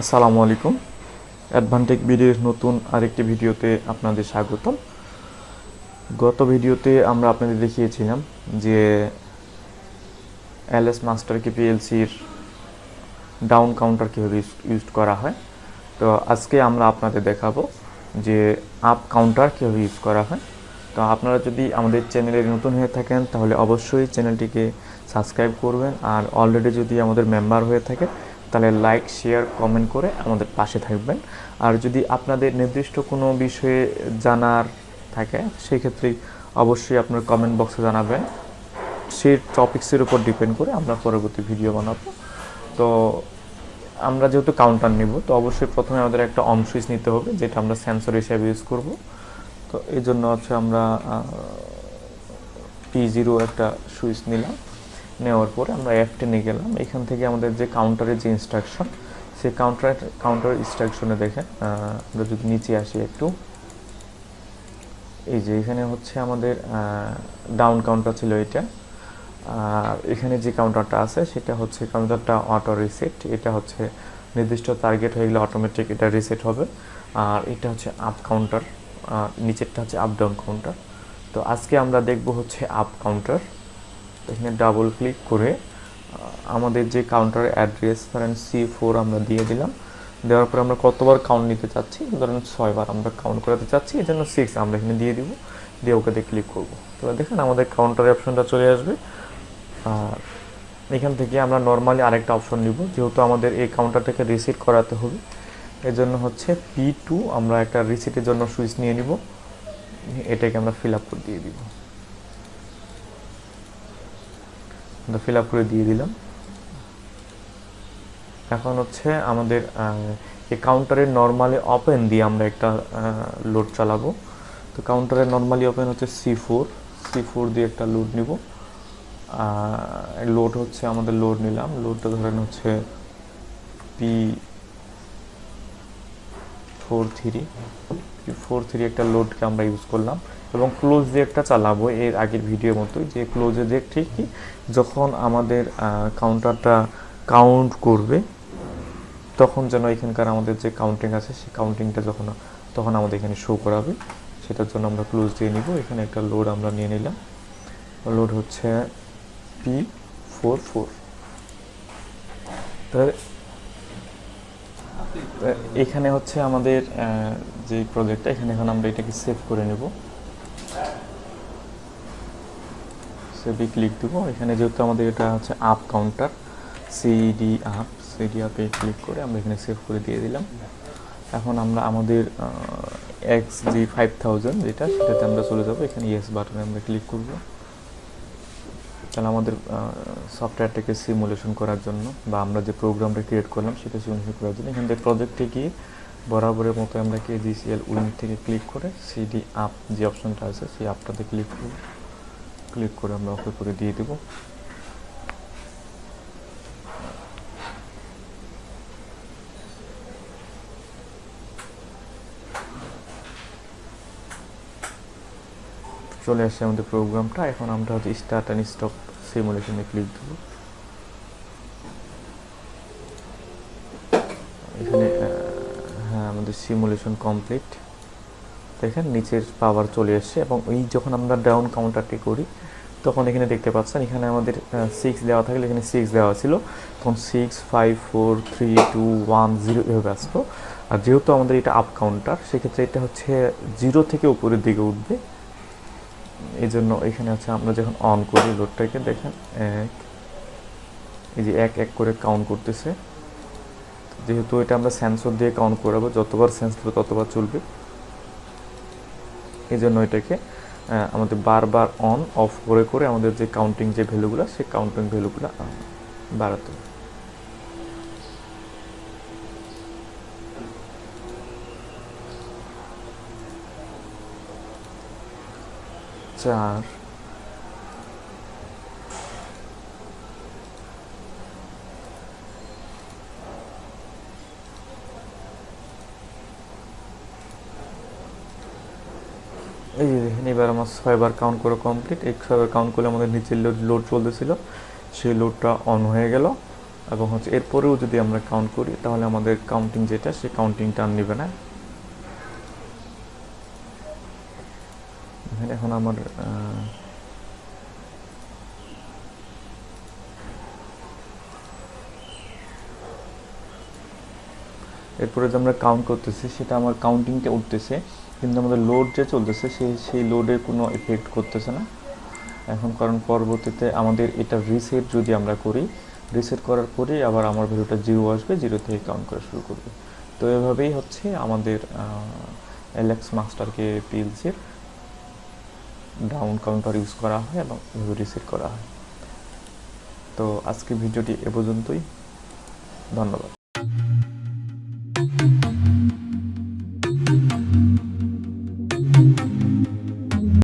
আসসালামু আলাইকুম। অ্যাডভান্টেক বিডির নতুন আরেকটি ভিডিওতে আপনাদের স্বাগতম। গত ভিডিওতে আমরা আপনাদের দেখিয়েছিলাম যে এলএস মাস্টার কি পিএলসির ডাউন কাউন্টার কীভাবে ইউজ করা হয়। তো আজকে আমরা আপনাদের দেখাবো যে আপ কাউন্টার কীভাবে ইউজ করা হয়। তো আপনারা যদি আমাদের চ্যানেলে নতুন হয়ে থাকেন, তাহলে অবশ্যই চ্যানেলটিকে সাবস্ক্রাইব করবেন। আর অলরেডি যদি আমাদের মেম্বার হয়ে থাকে তাহলে লাইক শেয়ার কমেন্ট করে আমাদের পাশে থাকবেন। আর যদি আপনাদের নির্দিষ্ট কোনো বিষয়ে জানার থাকে সেই ক্ষেত্রে অবশ্যই আপনার কমেন্ট বক্সে জানাবেন। সেই টপিক্সের উপর ডিপেন্ড করে আমরা পরবর্তী ভিডিও বানাবো। তো আমরা যেহেতু কাউন্টার নিব, তো অবশ্যই প্রথমে আমাদের একটা অন সুইচ নিতে হবে, যেটা আমরা সেন্সর হিসেবে ইউজ করব। তো এই জন্য হচ্ছে আমরা পি জিরো একটা সুইচ নিলাম। নেওয়ার পরে আমরা এফ টেনে গেলাম। এখান থেকে আমাদের যে কাউন্টারের যে ইনস্ট্রাকশন সেই কাউন্টার কাউন্টার ইনস্ট্রাকশনে দেখেন আমরা যদি নিচে আসি একটু, এই যে এখানে হচ্ছে আমাদের ডাউন কাউন্টার ছিল এটা। আর এখানে যে কাউন্টারটা আছে, সেটা হচ্ছে কাউন্টারটা অটো রিসেট এটা হচ্ছে নির্দিষ্ট টার্গেট হয়ে গেলে অটোমেটিক এটা রিসেট হবে। আর এটা হচ্ছে আপ কাউন্টার নিচেরটা হচ্ছে আপ ডাউন কাউন্টার তো আজকে আমরা দেখব হচ্ছে আপ কাউন্টার এখানে ডাবল ক্লিক করে আমাদের যে কাউন্টারের অ্যাড্রেস ধরেন সি ফোর আমরা দিয়ে দিলাম। দেওয়ার পরে আমরা কতবার কাউন্ট নিতে চাচ্ছি? ধরেন ছয়বার আমরা কাউন্ট করাতে চাচ্ছি, এই জন্য সিক্স আমরা এখানে দিয়ে দিব। দিয়ে ওকে ক্লিক করব। তো দেখেন আমাদের কাউন্টারের অপশনটা চলে আসবে। আর এখান থেকে আমরা নর্মালি আরেকটা অপশন নিব, যেহেতু আমাদের এই কাউন্টারটাকে রিসিট করাতে হবে। এর জন্য হচ্ছে পি টু আমরা একটা রিসিটের জন্য সুইচ নিয়ে নিব। এটাকে আমরা ফিল আপ করে দিয়ে দিব আমরা ফিল আপ করে দিয়ে দিলাম। এখন হচ্ছে আমাদের এই কাউন্টারের নর্মালি ওপেন দিয়ে আমরা একটা লোড চালাবো। তো কাউন্টারের নর্মালি ওপেন হচ্ছে সি ফোর সি ফোর দিয়ে একটা লোড নিব। লোড হচ্ছে আমাদের লোড নিলাম। লোডটা ধরেন হচ্ছে P four three P four three একটা লোডকে আমরা ইউজ করলাম। এবং ক্লোজ একটা চালাবো এর আগের ভিডিওর মতোই, যে ক্লোজে দিয়ে ঠিক কি যখন আমাদের কাউন্টারটা কাউন্ট করবে, তখন যেন এখানকার আমাদের যে কাউন্টিং আছে, সেই কাউন্টিংটা যখন, তখন আমাদের এখানে শো করাবে। সেটার জন্য আমরা ক্লোজ দিয়ে নিব। এখানে একটা লোড আমরা নিয়ে নিলাম। লোড হচ্ছে পি ফোর ফোর এখানে হচ্ছে আমাদের যে প্রজেক্টটা এখানে এখন আমরা এটাকে সেভ করে নেব। সেভে ক্লিক দেবো। এখানে যেহেতু আমাদের এটা হচ্ছে up counter CD up CD আপে ক্লিক করে আমরা এখানে সেভ করে দিয়ে দিলাম। এখন আমরা আমাদের এক্স জি ফাইভ থাউজেন্ড যেটা, সেটাতে আমরা চলে যাব। এখানে ইয়েস বাটনে আমরা ক্লিক করব। তাহলে আমাদের সফটওয়্যারটাকে সিমুলেশন করার জন্য বা আমরা যে প্রোগ্রামটা ক্রিয়েট করলাম, সেটা সিমুলেশন করার জন্য। এখান থেকে প্রজেক্টে গিয়ে বরাবরের মতো আমরা কে জিসিএল উইং থেকে ক্লিক করে সিডি আপ যে অপশনটা আছে, সেই আপটাতে ক্লিক করব। ক্লিক করে আমরা ওকে করে দিয়ে দেবো। চলে আসছে আমাদের প্রোগ্রামটা। এখন আমরা হচ্ছে স্টার্ট অ্যান্ড স্টপ সিমুলেশনে ক্লিক দেবো। এখানে হ্যাঁ আমাদের সিমুলেশন কমপ্লিট দেখেন, নিচের পাওয়ার চলে এসছে এবং এই যখন আমরা ডাউন কাউন্টারটি করি তখন এখানে দেখতে পাচ্ছেন, এখানে আমাদের সিক্স দেওয়া থাকলে এখানে সিক্স দেওয়া ছিল। তখন six five four three two one zero এভাবে আসতো। আর যেহেতু আমাদের এটা আপ কাউন্টার সেক্ষেত্রে এটা হচ্ছে জিরো থেকে উপরের দিকে উঠবে। এই জন্য এখানে হচ্ছে আমরা যখন অন করি লোডটাকে দেখেন, এক, এই যে এক এক করে কাউন্ট করতেছে। যেহেতু এটা আমরা সেন্সর দিয়ে কাউন্ট করাবো, যতবার সেন্স দেবো ততবার চলবে। এই জন্য এটাকে আমাদের বারবার অন অফ করে করে আমাদের যে কাউন্টিং যে ভ্যালুগুলো, সেই কাউন্টিং ভ্যালুগুলো বাড়াতে হবে। চার। এই যে দেখেন, এবার আমার ছয়বার কাউন্ট করে কমপ্লিট এক ছয়বার কাউন্ট করলে আমাদের নিচের লোড লোড চলতেছিল। সেই লোডটা অন হয়ে গেল। এবং হচ্ছে এরপরেও যদি আমরা কাউন্ট করি, তাহলে আমাদের কাউন্টিং যেটা সে কাউন্টিংটা আর নেবে না। এখন আমার এরপরে যে আমরা কাউন্ট করতেছি, সেটা আমার কাউন্টিংটা উঠতেছে। কিন্তু আমাদের লোড যে চলতেছে, সেই সেই লোডের কোনো এফেক্ট করতেছে না। এখন কারণ পরবর্তীতে আমাদের এটা রিসেট যদি আমরা করি রিসেট করার পরে আবার আমার ভ্যালুটা জিরো আসবে জিরো থেকে কাউন্ট করা শুরু করবে। তো এভাবেই হচ্ছে আমাদের এলএক্স মাস্টারকে পিএলসির ডাউন কাউন্টার ইউজ করা হয় এবং এভাবে রিসেট করা হয়। তো আজকে ভিডিওটি এ পর্যন্তই। ধন্যবাদ।